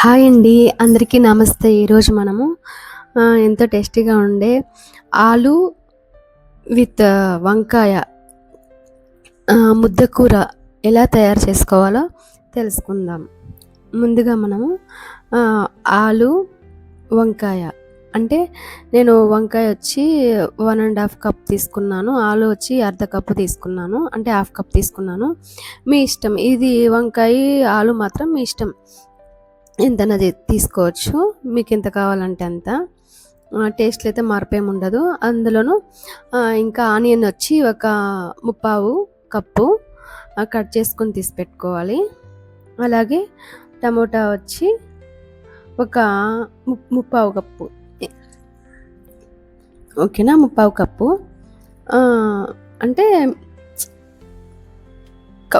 Hi అండి అందరికీ నమస్తే. ఈరోజు మనము ఎంత ఎంతో టేస్టీగా ఉండే ఆలు విత్ వంకాయ ముద్దకూర ఎలా తయారు చేసుకోవాలో తెలుసుకుందాం. ముందుగా మనము ఆలు వంకాయ. అంటే నేను వంకాయ వచ్చి వన్ అండ్ హాఫ్ కప్ తీసుకున్నాను. ఆలు వచ్చి అర్ధ కప్పు తీసుకున్నాను. అంటే హాఫ్ కప్ తీసుకున్నాను. మీ ఇష్టం. ఇది వంకాయ ఆలు మాత్రం మీ ఇష్టం. ఎంతైనా తీసుకోవచ్చు. మీకు ఎంత కావాలంటే అంత. టేస్ట్లో అయితే మార్పేం ఉండదు. అందులోను ఇంకా ఆనియన్ వచ్చి ఒక ముప్పావు కప్పు కట్ చేసుకొని తీసి పెట్టుకోవాలి. అలాగే టమోటా వచ్చి ఒక ముప్పావు కప్పు. ఓకేనా? ముప్పావు కప్పు. అంటే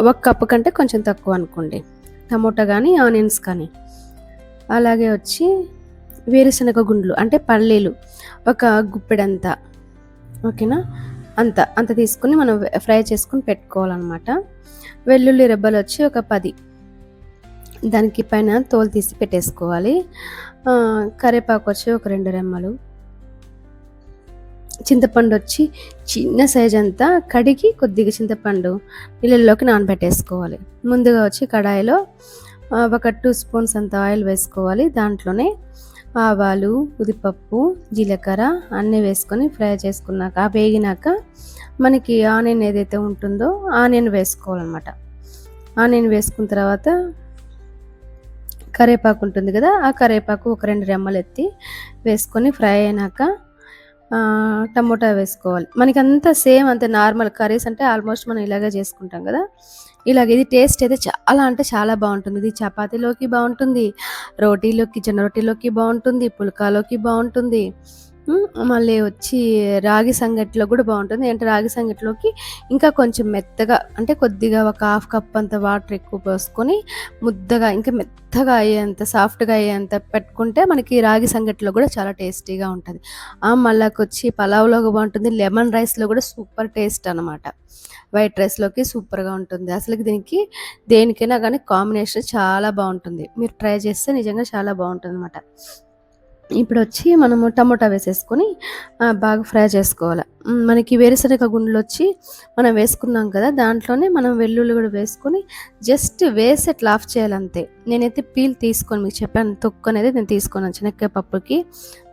ఒక కప్పు కంటే కొంచెం తక్కువ అనుకోండి. టమోటా కానీ ఆనియన్స్ కానీ. అలాగే వచ్చి వేరుశనగ గుండ్లు అంటే పల్లీలు ఒక గుప్పెడంత ఓకేనా? అంత అంత తీసుకుని మనం ఫ్రై చేసుకుని పెట్టుకోవాలన్నమాట. వెల్లుల్లి రెబ్బలు వచ్చి ఒక పది. దానికి పైన తోలు తీసి పెట్టేసుకోవాలి. కరివేపాకు వచ్చి ఒక రెండు రెమ్మలు. చింతపండు వచ్చి చిన్న సైజ్ అంతా కడిగి కొద్దిగా చింతపండు నీళ్ళల్లోకి నానబెట్టేసుకోవాలి. ముందుగా వచ్చి కడాయిలో ఒక టూ స్పూన్స్ అంత ఆయిల్ వేసుకోవాలి. దాంట్లోనే ఆవాలు ఉదిపప్పు జీలకర్ర అన్నీ వేసుకొని ఫ్రై చేసుకున్నాక ఆ వేగినాక మనకి ఆనియన్ ఏదైతే ఉంటుందో ఆనియన్ వేసుకోవాలన్నమాట. ఆనియన్ వేసుకున్న తర్వాత కరివేపాకు ఉంటుంది కదా ఆ కరివేపాకు ఒక రెండు రెమ్మలు ఎత్తి వేసుకొని ఫ్రై అయినాక టమోటా వేసుకోవాలి. మనకి అంతా సేమ్ అంతే నార్మల్ కర్రీస్ అంటే ఆల్మోస్ట్ మనం ఇలాగే చేసుకుంటాం కదా. ఇలాగ ఇది టేస్ట్ అయితే చాలా అంటే చాలా బాగుంటుంది. ఇది చపాతీలోకి బాగుంటుంది రోటీలోకి జొన్న రొట్టెలోకి బాగుంటుంది పుల్కాలోకి బాగుంటుంది. మళ్ళీ వచ్చి రాగి సంగటిలో కూడా బాగుంటుంది. అంటే రాగి సంగటిలోకి ఇంకా కొంచెం మెత్తగా అంటే కొద్దిగా ఒక హాఫ్ కప్ అంత వాటర్ ఎక్కువ పోసుకొని ముద్దగా ఇంకా మెత్తగా అయ్యేంత సాఫ్ట్గా అయ్యేంత పెట్టుకుంటే మనకి రాగి సంగటిలో కూడా చాలా టేస్టీగా ఉంటుంది. ఆ మళ్ళాకి వచ్చి పలావ్లో బాగుంటుంది. లెమన్ రైస్లో కూడా సూపర్ టేస్ట్ అనమాట వైట్ రైస్లోకి సూపర్గా ఉంటుంది. అసలు దీనికి దేనికైనా కానీ కాంబినేషన్ చాలా బాగుంటుంది. మీరు ట్రై చేస్తే నిజంగా చాలా బాగుంటుంది అనమాట ఇప్పుడు వచ్చి మనము టమోటా వేసేసుకొని బాగా ఫ్రై చేసుకోవాలి. మనకి వేరుశనగ గుండెలు వచ్చి మనం వేసుకున్నాం కదా దాంట్లోనే మనం వెల్లుల్లి కూడా వేసుకొని జస్ట్ వేసి అట్లా ఆఫ్ చేయాలంతే. నేనైతే పీల్ తీసుకొని మీకు చెప్పాను తొక్కు అనేది నేను తీసుకున్నాను చెనక్కాయ పప్పుకి.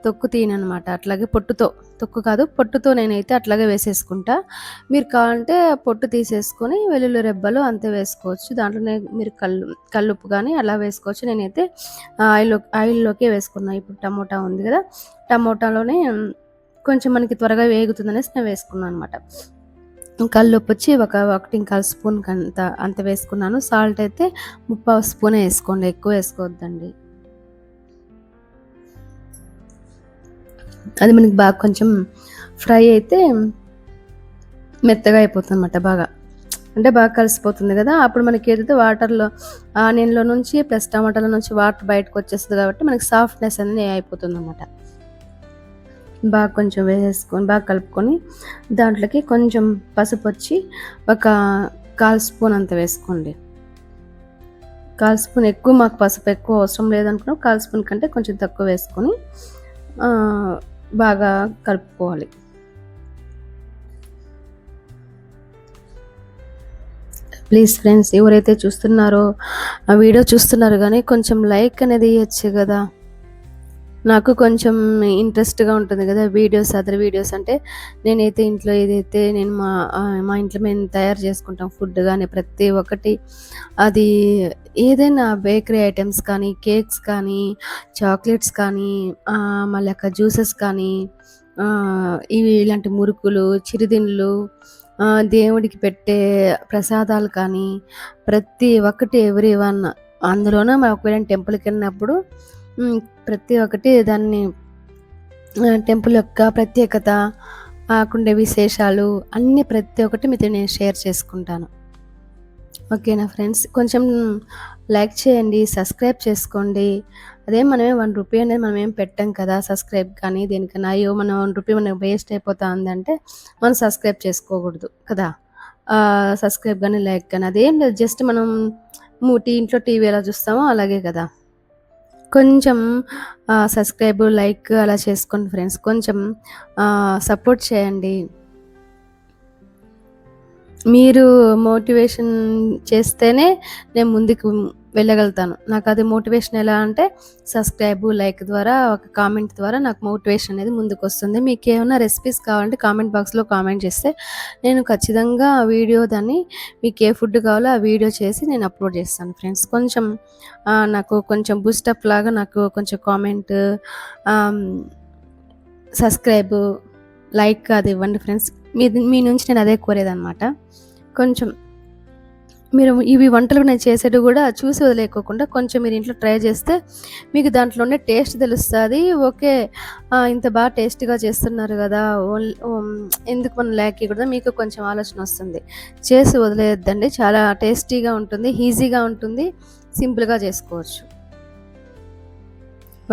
తొక్కు తీయనమాట అట్లాగే పొట్టుతో. తొక్కు కాదు పొట్టుతో నేనైతే అట్లాగే వేసేసుకుంటా. మీరు కావాలంటే పొట్టు తీసేసుకొని వెల్లుల్లి రెబ్బలు అంతే వేసుకోవచ్చు. దాంట్లోనే మీరు కల్లు కల్లుప్పు కానీ అలా వేసుకోవచ్చు. నేనైతే ఆయిల్ ఆయిల్లోకే వేసుకున్నాను ఇప్పుడు టమోటా ఉంది కదా టమోటాలోనే కొంచెం మనకి త్వరగా వేగుతుందనేసి నేను వేసుకున్నాను అనమాట కల్లుప్పు వచ్చి ఒక ఒకటి ఇంకా స్పూన్ అంత అంత వేసుకున్నాను. సాల్ట్ అయితే ముప్పావు స్పూనే వేసుకోండి ఎక్కువ వేసుకోవద్దండి. అది మనకి బాగా కొంచెం ఫ్రై అయితే మెత్తగా అయిపోతుంది అనమాట బాగా. అంటే బాగా కలిసిపోతుంది కదా. అప్పుడు మనకి ఏదైతే వాటర్లో ఆనియన్లో నుంచి ప్లస్ టమాటాల నుంచి వాటర్ బయటకు వచ్చేస్తుంది కాబట్టి మనకి సాఫ్ట్నెస్ అనేది అయిపోతుంది అనమాట బాగా కొంచెం వేసేసుకొని బాగా కలుపుకొని దాంట్లోకి కొంచెం పసుపు వచ్చి ఒక కాల్ స్పూన్ అంత వేసుకోండి. కాల్ స్పూన్ ఎక్కువ మాకు పసుపు ఎక్కువ అవసరం లేదనుకున్నాం కాల్ స్పూన్ కంటే కొంచెం తక్కువ వేసుకొని బాగా కలుపుకోవాలి. ప్లీజ్ ఫ్రెండ్స్ ఎవరైతే చూస్తున్నారో ఆ వీడియో చూస్తున్నారు కానీ కొంచెం లైక్ అనేది ఇవ్వచ్చు కదా. నాకు కొంచెం ఇంట్రెస్ట్గా ఉంటుంది కదా వీడియోస్ అదర్ వీడియోస్ అంటే నేనైతే ఇంట్లో ఏదైతే నేను మా మా ఇంట్లో మేము తయారు చేసుకుంటాం ఫుడ్ కానీ ప్రతి ఒక్కటి అది ఏదైనా బేకరీ ఐటమ్స్ కానీ కేక్స్ కానీ చాక్లెట్స్ కానీ మళ్ళీ అక్క జ్యూసెస్ కానీ ఇవి ఇలాంటి మురుకులు చిరుదిండ్లు దేవుడికి పెట్టే ప్రసాదాలు కానీ ప్రతి ఒక్కటి ఎవ్రీ వన్ అందులోనే మా ఒకవేళ టెంపుల్కి వెళ్ళినప్పుడు ప్రతి ఒక్కటి దాన్ని టెంపుల్ యొక్క ప్రత్యేకత కాకుండా విశేషాలు అన్నీ ప్రతి ఒక్కటి మీతో నేను షేర్ చేసుకుంటాను. ఓకేనా ఫ్రెండ్స్? కొంచెం లైక్ చేయండి సబ్స్క్రైబ్ చేసుకోండి. అదే మనమే వన్ రూపీ అనేది మనం ఏం పెట్టాం కదా సబ్స్క్రైబ్ కానీ దేనికన్నా అయ్యో మనం వన్ రూపీ మనకు వేస్ట్ అయిపోతా ఉందంటే మనం సబ్స్క్రైబ్ చేసుకోకూడదు కదా. సబ్స్క్రైబ్ కానీ లైక్ కానీ అదేం లేదు. జస్ట్ మనం ఇంట్లో టీవీ ఎలా చూస్తామో అలాగే కదా. కొంచెం సబ్స్క్రైబ్ లైక్ అలా చేసుకోండి ఫ్రెండ్స్ కొంచెం సపోర్ట్ చేయండి. మీరు మోటివేషన్ చేస్తేనే నేను ముందుకు వెళ్ళగలుగుతాను. నాకు అది మోటివేషన్ ఎలా అంటే సబ్స్క్రైబ్ లైక్ ద్వారా ఒక కామెంట్ ద్వారా నాకు మోటివేషన్ అనేది ముందుకు వస్తుంది మీకు ఏమైనా రెసిపీస్ కావాలంటే కామెంట్ బాక్స్లో కామెంట్ చేస్తే నేను ఖచ్చితంగా ఆ వీడియో దాన్ని మీకు ఏ ఫుడ్ కావాలో ఆ వీడియో చేసి నేను అప్లోడ్ చేస్తాను ఫ్రెండ్స్. కొంచెం నాకు కొంచెం బూస్టప్ లాగా నాకు కొంచెం కామెంట్ సబ్స్క్రైబ్ లైక్ అది ఇవ్వండి ఫ్రెండ్స్. మీ మీ నుంచి నేను అదే కోరేదనమాట కొంచెం మీరు ఇవి వంటలు నేను చేసేవి కూడా చూసి వదిలేకోకుండా కొంచెం మీరు ఇంట్లో ట్రై చేస్తే మీకు దాంట్లోనే టేస్ట్ తెలుస్తుంది. ఓకే ఇంత బాగా టేస్ట్గా చేస్తున్నారు కదా ఎందుకు మనం లేకూడదు? మీకు కొంచెం ఆలోచన వస్తుంది. చేసి వదిలేయద్దండి. చాలా టేస్టీగా ఉంటుంది ఈజీగా ఉంటుంది సింపుల్గా చేసుకోవచ్చు.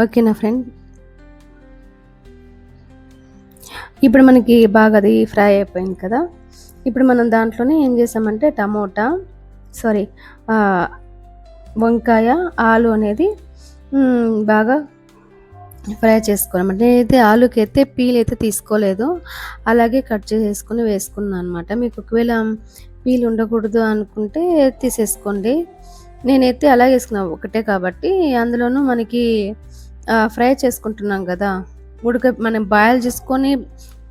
ఓకేనా ఫ్రెండ్? ఇప్పుడు మనకి బాగా అది ఫ్రై అయిపోయింది కదా. ఇప్పుడు మనం దాంట్లోనే ఏం చేసామంటే టమోటా సారీ వంకాయ ఆలు అనేది బాగా ఫ్రై చేసుకోవాలన్నమాట నేనైతే ఆలుకి అయితే పీల్ అయితే తీసుకోలేదు. అలాగే కట్ చేసేసుకొని వేసుకున్నాను అనమాట మీకు ఒకవేళ పీల్ ఉండకూడదు అనుకుంటే తీసేసుకోండి. నేనైతే అలాగే వేసుకున్నాను ఒకటే కాబట్టి. అందులోనూ మనకి ఫ్రై చేసుకుంటున్నాం కదా. ఉడక మనం బాయిల్ చేసుకొని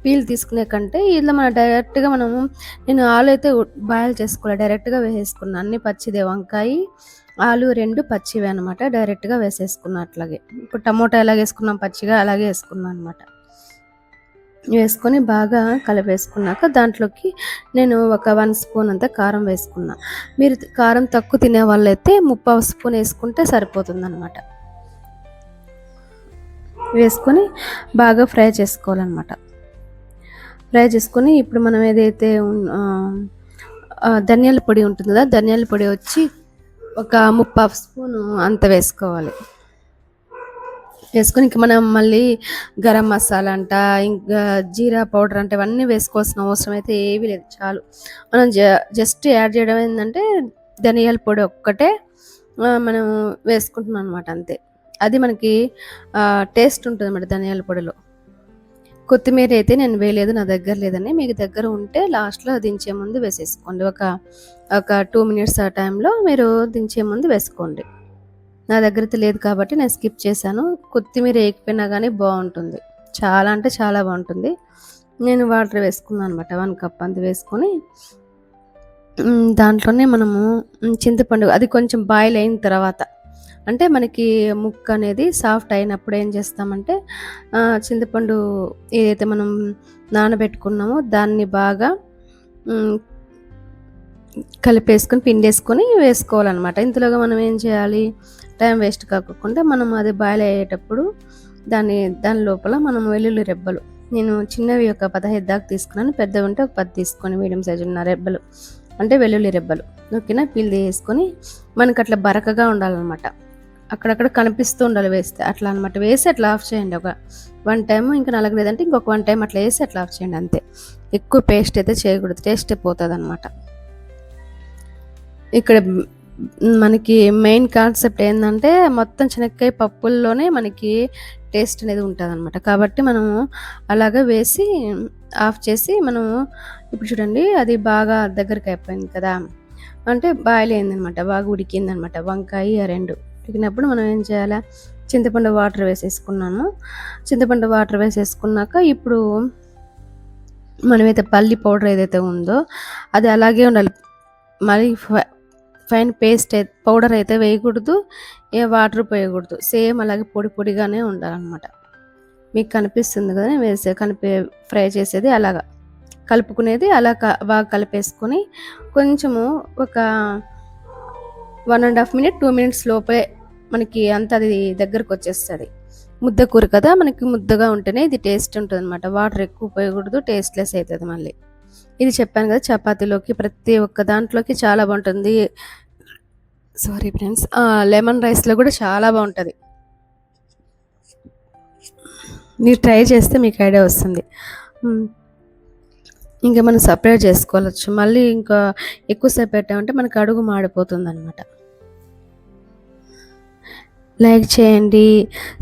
పీల్ తీసుకునే కంటే ఇలా మనం డైరెక్ట్గా మనము నేను ఆలు అయితే బాయిల్ చేసుకోవాలి డైరెక్ట్గా వేసేసుకున్నాను అన్ని పచ్చిదే వంకాయ ఆలు రెండు పచ్చివే అనమాట డైరెక్ట్గా వేసేసుకున్నా అట్లాగే. ఇప్పుడు టమోటా ఎలా వేసుకున్నాం పచ్చిగా అలాగే వేసుకున్నాను అనమాట వేసుకొని బాగా కలిపేసుకున్నాక దాంట్లోకి నేను ఒక వన్ స్పూన్ అంతా కారం వేసుకున్నా. మీరు కారం తక్కువ తినే వాళ్ళైతే ముప్పావు స్పూన్ వేసుకుంటే సరిపోతుంది అనమాట వేసుకొని బాగా ఫ్రై చేసుకోవాలన్నమాట. ఫ్రై చేసుకొని ఇప్పుడు మనం ఏదైతే ధనియాల పొడి ఉంటుంది కదా ధనియాల పొడి వచ్చి ఒక ముప్పాఫ్ స్పూన్ అంత వేసుకోవాలి. వేసుకొని ఇంక మనం మళ్ళీ గరం మసాలా అంట ఇంకా జీరా పౌడర్ అంటే ఇవన్నీ వేసుకోవాల్సిన అవసరం అయితే ఏమీ లేదు చాలు. మనం జ జస్ట్ యాడ్ చేయడం ఏంటంటే ధనియాల పొడి ఒక్కటే మనం వేసుకుంటున్నాం అనమాట అంతే. అది మనకి టేస్ట్ ఉంటుంది అన్నమాట ధనియాల పొడిలో. కొత్తిమీర అయితే నేను వేయలేదు నా దగ్గర లేదని. మీకు దగ్గర ఉంటే లాస్ట్లో దించే ముందు వేసేసుకోండి. ఒక ఒక టూ మినిట్స్ ఆ టైంలో మీరు దించే ముందు వేసుకోండి. నా దగ్గర అయితే లేదు కాబట్టి నేను స్కిప్ చేశాను. కొత్తిమీర వేయకపోయినా కానీ బాగుంటుంది. చాలా అంటే చాలా బాగుంటుంది. నేను వాటర్ వేసుకున్నాను అనమాట వన్ కప్ అంత వేసుకొని. దాంట్లోనే మనము చింతపండు అది కొంచెం బాయిల్ అయిన తర్వాత అంటే మనకి ముక్క అనేది సాఫ్ట్ అయినప్పుడు ఏం చేస్తామంటే చింతపండు ఏదైతే మనం నానబెట్టుకున్నామో దాన్ని బాగా కలిపేసుకొని పిండేసుకొని వేసుకోవాలన్నమాట. ఇంతలోగా మనం ఏం చేయాలి? టైం వేస్ట్ కాకుండా మనం అది బాయిల్ అయ్యేటప్పుడు దాని దాని లోపల మనం వెల్లుల్లి రెబ్బలు. నేను చిన్నవి ఒక పదహైదు దాకా తీసుకున్నాను పెద్దవి ఉంటే ఒక పది తీసుకొని మీడియం సైజు ఉన్న రెబ్బలు. అంటే వెల్లుల్లి రెబ్బలు. ఓకేనా? పీల్ తీసుకొని మనకు అట్లా బరకగా ఉండాలన్నమాట. అక్కడక్కడ కనిపిస్తూ ఉండాలి వేస్తే. అట్లా అనమాట వేసి అట్లా ఆఫ్ చేయండి. ఒక వన్ టైం ఇంకా నలగలేదంటే ఇంకొక వన్ టైం అట్లా వేసి అట్లా ఆఫ్ చేయండి అంతే. ఎక్కువ పేస్ట్ అయితే చేయకూడదు. టేస్ట్ పోతుంది అనమాట ఇక్కడ మనకి మెయిన్ కాన్సెప్ట్ ఏంటంటే మొత్తం శనక్కాయ పప్పుల్లోనే మనకి టేస్ట్ అనేది ఉంటుంది అనమాట కాబట్టి మనము అలాగా వేసి ఆఫ్ చేసి మనము ఇప్పుడు చూడండి అది బాగా దగ్గరికి అయిపోయింది కదా. అంటే బాయిల్ అయిందనమాట బాగా ఉడికిందనమాట వంకాయ రెండు. ఉడికినప్పుడు మనం ఏం చేయాలి? చింతపండు వాటర్ వేసేసుకున్నాను. చింతపండు వాటర్ వేసేసుకున్నాక ఇప్పుడు మనమైతే పల్లి పౌడర్ ఏదైతే ఉందో అది అలాగే ఉండాలి. మరి ఫైన్ పేస్ట్ పౌడర్ అయితే వేయకూడదు ఏ వాటర్ పోయకూడదు. సేమ్ అలాగే పొడి పొడిగానే ఉండాలన్నమాట. మీకు కనిపిస్తుంది కదా వేసే కలిపి ఫ్రై చేసేది అలాగా. కలుపుకునేది అలా బాగా కలిపేసుకొని కొంచెము ఒక one and half minute two minutes లోపే మనకి అంత అది దగ్గరకు వచ్చేస్తుంది. ముద్ద కూర కదా మనకి ముద్దగా ఉంటేనే ఇది టేస్ట్ ఉంటుంది అనమాట వాటర్ ఎక్కువ పోయకూడదు టేస్ట్లెస్ అవుతుంది మళ్ళీ. ఇది చెప్పాను కదా చపాతీలోకి ప్రతి ఒక్క దాంట్లోకి చాలా బాగుంటుంది. సారీ ఫ్రెండ్స్ లెమన్ రైస్లో కూడా చాలా బాగుంటుంది. మీరు ట్రై చేస్తే మీకు ఐడియా వస్తుంది. ఇంకా మనం సపరేట్ చేసుకోవచ్చు. మళ్ళీ ఇంకా ఎక్కువసేపు పెట్టామంటే మనకు అడుగు మాడిపోతుంది అనమాట లైక్ చేయండి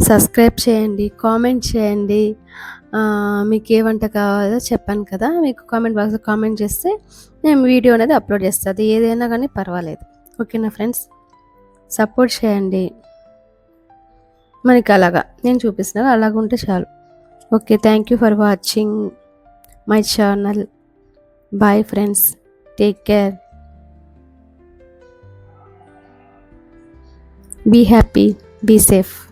సబ్స్క్రైబ్ చేయండి కామెంట్ చేయండి. మీకు ఏ వంట కావాలో చెప్పాను కదా మీకు కామెంట్ బాక్స్లో కామెంట్ చేస్తే నేను వీడియో అనేది అప్లోడ్ చేస్తాను అది ఏదైనా కానీ పర్వాలేదు. ఓకేనా ఫ్రెండ్స్? సపోర్ట్ చేయండి. మనకి అలాగా నేను చూపిస్తున్నాను అలాగ ఉంటే చాలు. Okay thank you for watching my channel bye friends take care be happy Be safe.